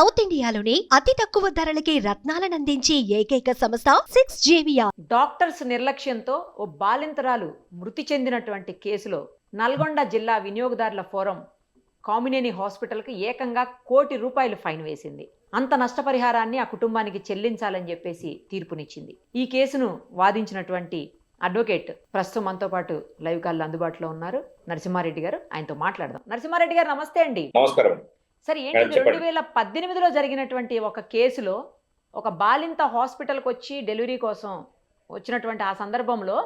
South ఇండియాలోని అతి తక్కువ ధరలకి రత్నాలనందించే ఏకైక సంస్థ సిక్స్ జేవియా డాక్టర్స్ నిర్లక్ష్యంతో ఓ బాలింతరాలు మృతి చెందినటువంటి కేసులో నల్గొండ జిల్లా వినియోగదారుల ఫోరం కామినేని హాస్పిటల్కి ఏకంగా కోటి రూపాయలు ఫైన్ వేసింది. అంత నష్టపరిహారాన్ని ఆ కుటుంబానికి చెల్లించాలని చెప్పేసి తీర్పునిచ్చింది. ఈ కేసును వాదించినటువంటి అడ్వకేట్ ప్రస్తుతం మనతో పాటు లైవ్ కాల్లో అందుబాటులో ఉన్నారు. నరసింహారెడ్డి గారు ఆయనతో మాట్లాడదాం. నరసింహారెడ్డి గారు నమస్తే అండి. నమస్కారం. సరే ఏంటి. రెండు వేల పద్దెనిమిదిలో జరిగినటువంటి ఒక కేసులో ఒక బాలింత హాస్పిటల్కి వచ్చి డెలివరీ కోసం వచ్చినటువంటి ఆ సందర్భంలో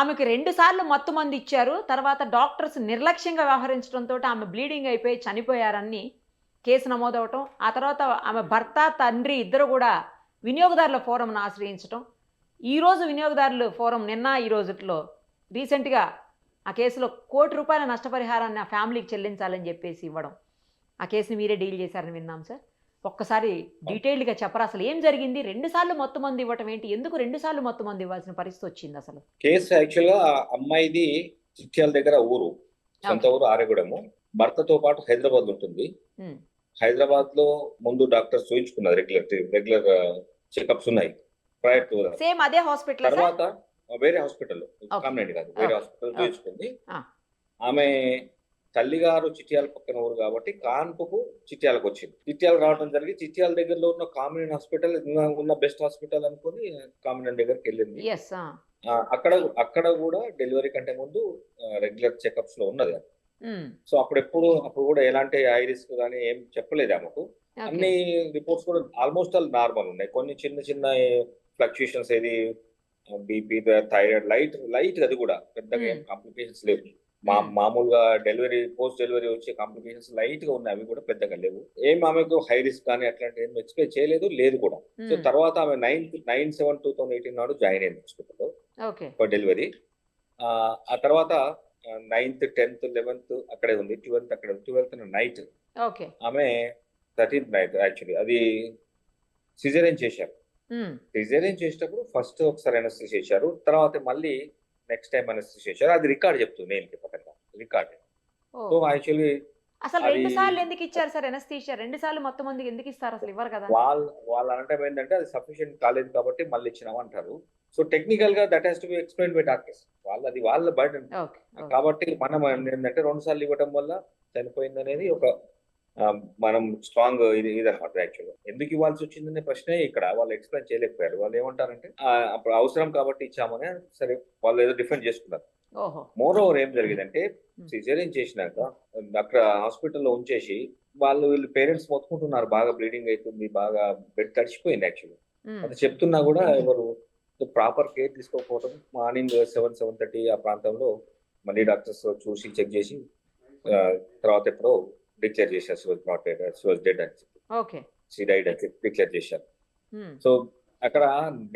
ఆమెకి రెండు సార్లు మత్తు మంది ఇచ్చారు. తర్వాత డాక్టర్స్ నిర్లక్ష్యంగా వ్యవహరించడంతో ఆమె బ్లీడింగ్ అయిపోయి చనిపోయారని కేసు నమోదవటం. ఆ తర్వాత ఆమె భర్త తండ్రి ఇద్దరు కూడా వినియోగదారుల ఫోరంను ఆశ్రయించటం. ఈరోజు వినియోగదారుల ఫోరం నిన్న ఈ రోజుట్లో రీసెంట్గా ఆ కేసులో కోటి రూపాయల నష్టపరిహారాన్ని ఆ ఫ్యామిలీకి చెల్లించాలని చెప్పేసి ఇవ్వడం. ఆ కేసుని మీరే డీల్ చేశారని విన్నాం సార్. ఒక్కసారి డీటెయిల్డ్గా చెప్పరా అసలు ఏం జరిగింది? రెండు సార్లు మొత్తం మంది ఇవ్వటం ఏంటి? ఎందుకు రెండు సార్లు మొత్తం మంది ఇవ్వాల్సిన పరిస్థితి వచ్చింది అసలు? కేసు యాక్చువల్గా ఆ అమ్మాయిది చిట్యాల దగ్గర ఊరు సొంత ఊరు ఆరేగూడెము. భర్తతో పాటు హైదరాబాద్ ఉంటుంది. హైదరాబాద్లో ముందు డాక్టర్ చూయించుకున్నారు రెగ్యులర్ రెగ్యులర్ చెకప్స్ ఉన్నాయి. ప్రయర్ టు సేమ్ అదే హాస్పిటల్ తర్వాత వేరే హాస్పిటల్. కాదు వేరే. హాస్పిటల్. చూయించుకుంది. ఆమె తల్లిగారు చిట్యాల పక్కన ఊరు కాబట్టి కాన్పుకు చిట్యాలకు వచ్చింది. చిట్యాల రావడం జరిగి చిట్యాల దగ్గరలో ఉన్న కామినేట్ హాస్పిటల్ ఉన్న బెస్ట్ హాస్పిటల్ అనుకుని కామినేట్ దగ్గరికి వెళ్ళింది. అక్కడ అక్కడ కూడా డెలివరీ కంటే ముందు రెగ్యులర్ చెకప్స్లో ఉన్నది సో అప్పుడు ఎప్పుడు అప్పుడు కూడా ఎలాంటి హై రిస్క్ కానీ ఏం చెప్పలేదు ఆమెకు. అన్ని రిపోర్ట్స్ కూడా ఆల్మోస్ట్ ఆల్ నార్మల్ ఉన్నాయి. కొన్ని చిన్న చిన్న ఫ్లక్చుయేషన్స్ ఏది బీపీ థైరాయిడ్ లైట్ లైట్ అది కూడా పెద్దగా ఏం Hmm. కాంప్లికేషన్స్ లేవు. మా. మామూలుగా డెలివరీ పోస్ట్ డెలివరీ వచ్చే కాంప్లికేషన్స్ లైట్గా ఉన్నాయి. అవి కూడా పెద్దగా లేవు. ఏం ఆమెకు హై రిస్క్ కానీ అట్లాంటి ఏం ఎక్స్పెక్ట్ చేయలేదు లేదు కూడా. సో తర్వాత ఆమె nine nine seven two thousand eighteen నాడు జాయిన్ అయింది హాస్పిటల్లో ఓకే. For delivery. ఆ తర్వాత నైన్త్ టెన్త్ లెవెన్త్ అక్కడే ఉంది. ట్వెల్త్ అక్కడ ట్వెల్త్ నైట్ ఆమె థర్టీన్త్ నైట్ యాక్చువల్లీ అది సిజరేన్ చేశారు. సిజరేన్ చేసేటప్పుడు ఫస్ట్ ఒకసారి అనస్థిస్ చేశారు. తర్వాత మళ్ళీ నెక్స్ట్ టైం అనస్థిస్ చేశారు అది రికార్డ్ చెప్తుంది నేను పక్కన. రికార్డ్ సో యాక్చువల్లీ అసలు అది- రెండు సార్లు ఎందుకు ఇచ్చారు సార్ ఎనస్థీషియా రెండు సార్లు మొత్తం మందికి ఎందుకు ఇస్తారు అసలు ఇవ్వరు కదా? వాళ్ళ వాళ్ళ అనటం ఏంటంటే అది సఫిషియెంట్ కాలేదు కాబట్టి మళ్ళీ ఇచ్చినాం అంటారు. సో టెక్నికల్గా that has to be explain by doctors వాళ్ళ బర్డన్ ఓకే కాబట్టి మనం ఏంటంటే రెండు సార్లు ఇవ్వడం వల్ల చనిపోయింది అనేది ఒక మనం స్ట్రాంగ్ ఇది ఇదనమాట యాక్చువల్గా ఎందుకు ఇవ్వాల్సి వచ్చిందనే ప్రశ్నే ఇక్కడ వాళ్ళు ఎక్స్ప్లెయిన్ చేయలేకపోయారు. వాళ్ళు ఏమంటారంటే అప్పుడు అవసరం కాబట్టి ఇచ్చామని సరే వాళ్ళు ఏదో డిఫెండ్ చేసుకున్నారు. మోర్ ఓవర్ ఏం జరిగిందంటే సిజేరియన్ చేసినాక అక్కడ హాస్పిటల్లో ఉంచేసి వాళ్ళు వీళ్ళు పేరెంట్స్ మొత్తుకుంటున్నారు బాగా బ్లీడింగ్ అవుతుంది బాగా బెడ్ తడిచిపోయింది యాక్చువల్లీ ఉమ్, అది చెప్తున్నా కూడా ఎవరు ప్రాపర్ కేర్ తీసుకోకపోవడం మార్నింగ్ సెవెన్ సెవెన్ థర్టీ ఆ ప్రాంతంలో మళ్ళీ డాక్టర్స్ చూసి చెక్ చేసి తర్వాత ఎప్పుడో డిక్లేర్ చేశారు she was not dead she was dead అని చెప్పి ఓకే షీ డైడ్ అని డిక్లేర్ చేశారు సో అక్కడ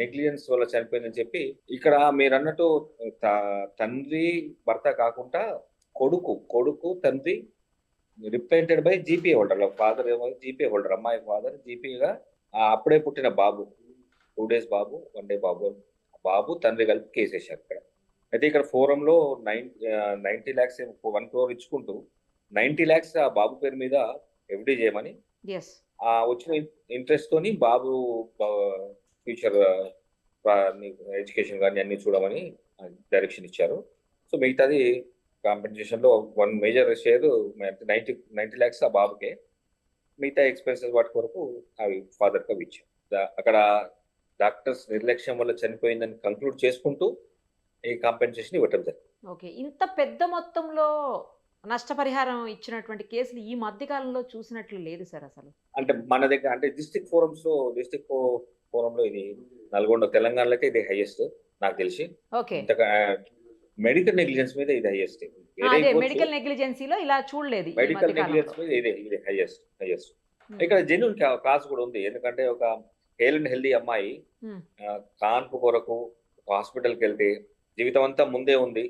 నెగ్లిజెన్స్ వల్ల చనిపోయిందని చెప్పి ఇక్కడ మీరు అన్నట్టు తండ్రి భర్త కాకుండా కొడుకు కొడుకు తండ్రి represented by GP holder father ఏమో జీపీ హోల్డర్ అమ్మాయి ఫాదర్ జీపీగా అప్పుడే పుట్టిన బాబు టూ డేస్ బాబు వన్ డే బాబు బాబు తండ్రి కలిపి కేసు వేశారు ఇక్కడ. అయితే ఇక్కడ ఫోరంలో nine ninety lakhs one crore ఇచ్చుకుంటూ నైన్టీ ల్యాక్స్ ఆ బాబు పేరు మీద ఎఫ్డీ చేయమని ఆ వచ్చిన ఇంట్రెస్ట్ తోని బాబు ఫ్యూచర్ ఎడ్యుకేషన్ కానీ అన్ని చూడమని డైరెక్షన్ ఇచ్చారు. సో మిగతాది కాంపెన్సేషన్లో one major share ninety ninety lakhs ఆ బాబుకే మిగతా ఎక్స్పెన్సెస్ వాటి వరకు అవి ఫాదర్కి ఇచ్చారు. అక్కడ డాక్టర్స్ నిర్లక్ష్యం వల్ల చనిపోయిందని కంక్లూడ్ చేసుకుంటూ ఈ కాంపెన్సేషన్ ఇవ్వటం జరిగింది. ఓకే ఇంత పెద్ద మొత్తంలో నష్టపరిహారం ఇచ్చినటువంటి కేసులు ఈ మధ్య కాలంలో చూసినట్లు లేదు సార్ అసలు. అంటే మన దగ్గర అంటే డిస్ట్రిక్ట్ ఫోరమ్స్లో డిస్ట్రిక్ట్ ఫోరం లో ఇది నల్గొండ తెలంగాణలోకే ఇది హైయెస్ట్ నాకు తెలిసి. ఓకే. మెడికల్ నెగ్లిజెన్స్ మీద ఇది హైయెస్ట్ మెడికల్ నెగ్లిజెన్సీలో ఇలా చూడలేదు మెడికల్ నెగ్లిజెన్స్. మీద ఇదే ఇది హైయెస్ట్ హైయెస్ట్ ఉమ్, ఇక్కడ జెన్యున్ కాజ్ కూడా ఉంది. ఎందుకంటే ఒక హెల్ అండ్ హెల్దీ అమ్మాయి Hmm. కాన్పు కొరకు హాస్పిటల్కి వెళ్తే జీవితం అంతా ముందే ఉంది.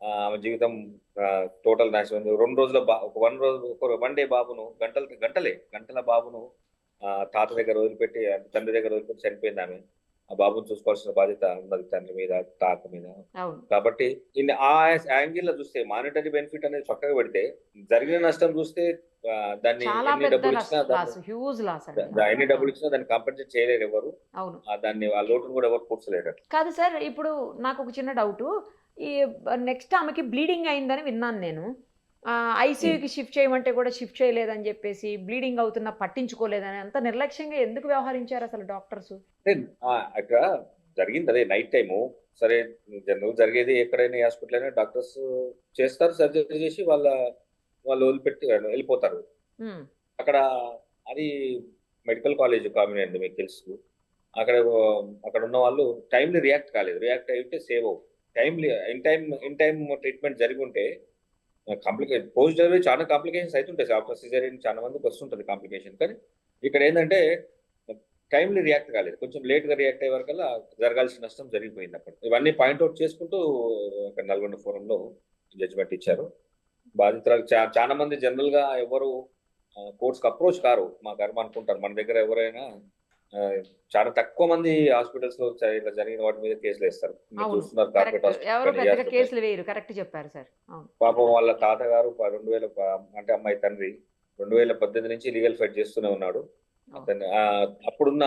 ఆమె జీవితం టోటల్ నాశనం రెండు రోజుల బా ఒక వన్ రోజు ఒక వన్ డే బాబును గంటల గంటలే గంటల బాబును తాత దగ్గర వదిలిపెట్టి తండ్రి దగ్గర వదిలిపెట్టి చనిపోయింది ఆమె. ఆ బాబుని చూసుకోవాల్సిన బాధ్యత ఉన్నది తండ్రి మీద తాత మీద. కాబట్టి ఆ యాంగిల్లో చూస్తే మానిటరీ బెనిఫిట్ అనేది పక్కగా పెడితే జరిగిన నష్టం చూస్తే దాన్ని ఎన్ని డబ్బులు ఇచ్చినా ఎన్ని డబ్బులు ఇచ్చినా దాన్ని కాంపెన్సేట్ చేయలేరు ఎవరు. దాన్ని ఆ లోటును కూడా ఎవరు పూడ్చలేరు. కాదు సార్ ఇప్పుడు నాకు ఒక చిన్న డౌట్ ఈ నెక్స్ట్ ఆమెకి బ్లీడింగ్ అయిందని విన్నాను నేను. ఐసీయూకి షిఫ్ట్ చేయమంటే కూడా షిఫ్ట్ చేయలేదని చెప్పేసి బ్లీడింగ్ అవుతున్నా పట్టించుకోలేదని అంత నిర్లక్ష్యంగా ఎందుకు వ్యవహరించారు అసలు డాక్టర్స్? అక్కడ జరిగింది అదే నైట్ టైము సరే జనరల్ జరిగేది ఎక్కడైనా హాస్పిటల్ అయినా డాక్టర్స్ చేస్తారు సర్జరీ చేసి వాళ్ళ వాళ్ళు వదిలిపెట్టి వెళ్ళిపోతారు. అక్కడ అది మెడికల్ కాలేజ్ కామన్ అండి మీకు తెలుసు. అక్కడ అక్కడ ఉన్న వాళ్ళు టైంలీ రియాక్ట్ కాలేదు. రియాక్ట్ అయితే సేవ్ అవ్వు timely in time in time treatment జరిగి ఉంటే కాంప్లికేషన్ పోస్ట్ డెలివరీ చాలా కాంప్లికేషన్స్ అవుతుంటాయి ఆఫ్టర్ సిజరీన్ చాలా మందికి వస్తుంటుంది కాంప్లికేషన్ కానీ ఇక్కడ ఏంటంటే టైంలీ రియాక్ట్ కాలేదు. కొంచెం లేట్గా రియాక్ట్ అయ్యే వరకల్లా జరగాల్సిన నష్టం జరిగిపోయింది అక్కడ ఇవన్నీ పాయింట్అవుట్ చేసుకుంటూ అక్కడ నల్గొండ ఫోరంలో జడ్జిమెంట్ ఇచ్చారు. బాధితురాలు చా- చాలా మంది జనరల్గా ఎవరు కోర్ట్స్కి అప్రోచ్ కారు. మా కర్మ అనుకుంటారు? మన దగ్గర ఎవరైనా చాలా తక్కువ మంది హాస్పిటల్స్లో ఇలా జరిగిన వాటి మీద కేసులు వేస్తారు. చూస్తున్నారు కార్పొరేట్ హాస్పిటల్ పెద్దగా కేసులు వేయరు. కరెక్ట్ చెప్పారు సార్. పాపం వాళ్ళ తాతగారు రెండు వేల అంటే అమ్మాయి తండ్రి రెండు వేల పద్దెనిమిది నుంచి లీగల్ ఫైట్ చేస్తూనే ఉన్నాడు. అతన్ని అప్పుడున్న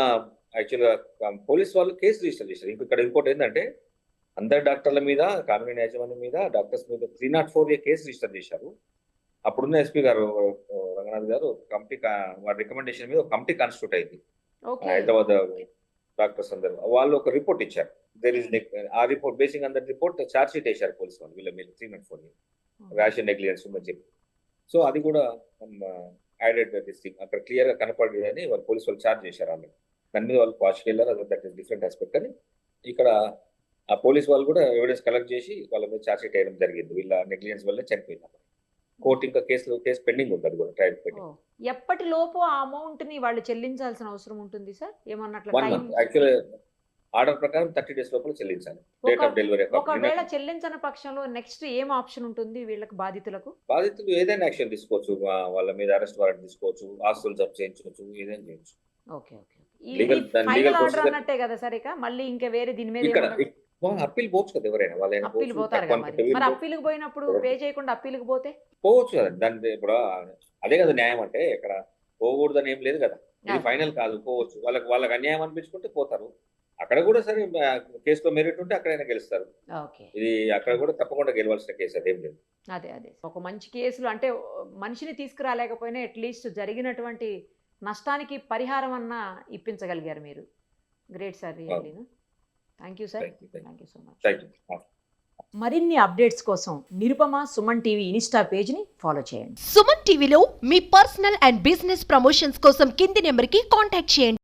యాక్చువల్గా పోలీస్ వాళ్ళు కేసు రిజిస్టర్ చేశారు. ఇంక ఇక్కడ ఇంకోటి ఏంటంటే అందరు డాక్టర్ల మీద కామినేని యాజమాన్యం మీద డాక్టర్స్ మీద three not four A case register చేశారు. అప్పుడున్న ఎస్పీ గారు రంగనాథ్ గారు కమిటీ వారి రికమెండేషన్ మీద కమిటీ కాన్స్టిట్యూట్ అయింది. హైదరాబాద్ డాక్టర్స్ అందరు వాళ్ళు ఒక రిపోర్ట్ ఇచ్చారు. There is a report basing అందరి రిపోర్ట్ చార్జ్ షీట్ వేశారు పోలీస్ వాళ్ళు వీళ్ళ మీద three not four rash negligence ఉందని చెప్పి. సో అది కూడా యాడెడ్ దిస్ థింగ్ అక్కడ క్లియర్గా అని వాళ్ళు పోలీసు వాళ్ళు చార్జ్ చేశారు ఆమె దాని మీద వాళ్ళు వాష్కి వెళ్ళారు అది దట్ ఇస్ డిఫరెంట్ ఆస్పెక్ట్ అని. ఇక్కడ ఆ పోలీస్ వాళ్ళు కూడా ఎవిడెన్స్ కలెక్ట్ చేసి వాళ్ళ మీద చార్జ్ షీట్ వేయడం జరిగింది. వీళ్ళ నెగ్లిజెన్స్ వల్ల చనిపోయింది కోర్టు ఇంకా కేసు కేసు పెండింగ్ ఉంది అది కూడా ట్రయల్ పెండింగ్. ఎప్పటి లోపు ఆ అమౌంట్ని వాళ్ళు చెల్లించాల్సిన అవసరం ఉంటుంది సార్? ఏమన్నట్లు వన్ మంత్ ఆర్డర్ ప్రకారం థర్టీ డేస్ లోపల చెల్లించాలి. డేట్ ఆఫ్ డెలివరీ ఒకవేళ చెల్లించని పక్షంలో నెక్స్ట్ ఏం ఆప్షన్ ఉంటుంది వీళ్ళకి బాధితులకు? బాధితులు ఏదైనా యాక్షన్ తీసుకోవచ్చు. వాళ్ళ మీద అరెస్ట్ వారెంట్ తీసుకోవచ్చు ఆస్తులు జప్తు చేయించవచ్చు ఏదైనా చేయొచ్చు. ఓకే ఓకే legal ఆర్డర్ అన్నట్టే కదా సార్ ఇక? మళ్ళీ ఇంకా వేరే దీని మీద అప్పీల్ పోవచ్చు కదా ఎవరైనా. వాళ్ళైనా అప్పీల్ పోతారు కదా మరి. మరి అప్పీల్కి పోయినప్పుడు పే చేయకుండా అప్పీల్కి పోతే? పోవచ్చు కదా. దాని ఇప్పుడు అదే కదా న్యాయం అంటే ఇక్కడ పోకూడదని ఏం లేదు కదా. ఇది. ఫైనల్ కాదు పోవచ్చు. వాళ్ళకి వాళ్ళకి అన్యాయం అనిపించుకుంటే పోతారు. అక్కడ కూడా సరే కేసులో మెరిట్ ఉంటే అక్కడైనా గెలుస్తారు. ఇది అక్కడ కూడా తప్పకుండా గెలవాల్సిన కేసు అదేం లేదు. అదే అదే. ఒక మంచి కేసులు అంటే మనిషిని తీసుకురాలేకపోయినా అట్లీస్ట్ జరిగినటువంటి నష్టానికి పరిహారం అన్నా ఇప్పించగలిగారు మీరు. Great sir really. Thank you sir thank you so much thank you మరిన్ని అప్డేట్స్ కోసం నిరుపమ సుమన్ టీవీ ఇన్స్టా పేజ్ని ఫాలో చేయండి. సుమన్ టీవీలో మీ పర్సనల్ అండ్ బిజినెస్ ప్రమోషన్స్ కోసం కింది నెంబర్కి కాంటాక్ట్ చేయండి.